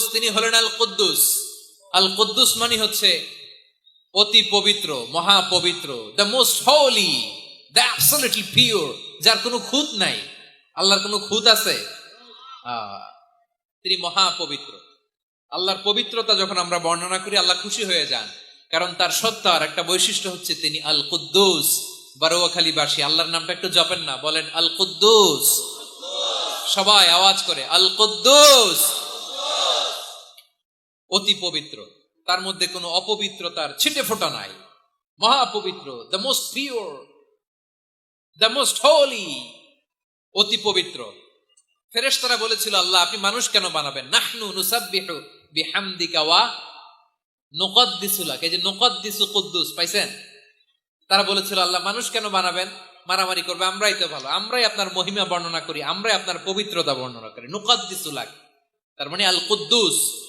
কুদ্দুস, তিনি হলেন আল কুদ্দুস আল কুদ্দুস মানে হচ্ছে অতি পবিত্র মহা পবিত্র the most holy the absolutely pure যার কোনো খুঁত নাই। আল্লাহর কোনো খুঁত আছে? তিনি মহা পবিত্র আল্লাহর পবিত্রতা যখন আমরা বর্ণনা করি, আল্লাহ খুশি হয়ে যান। কারণ তার সত্তার একটা বৈশিষ্ট্য হচ্ছে তিনি আল কুদ্দুস বারোয়াখালীবাসী, আল্লাহর নামটা একটু জপেন না, বলেন আল কুদ্দুস সবাই আওয়াজ করে আল কুদ্দুস অতি পবিত্র। তার মধ্যে কোনো অপবিত্রতার ছিটে ফোটা নাই। মহাপবিত্র the most pure the most holy অতি পবিত্র। ফেরেশতারা বলেছিল, আল্লাহ, আপনি মানুষ কেন বানাবেন? নাহনু নুসাব্বিহু বিহামদিকা ওয়া নুকদ্দিসুলাক এই যে নুকদ্দিসু কুদ্দুস, পাইছেন? তারা বলেছিল, আল্লাহ, মানুষ কেন বানাবেন? মারামারি করবে, আমরাই তো ভালো। আমরাই আপনার মহিমা বর্ণনা করি, আমরাই আপনার পবিত্রতা বর্ণনা করি। নুকদ্দিসুলাক তার মানে আল কুদ্দুস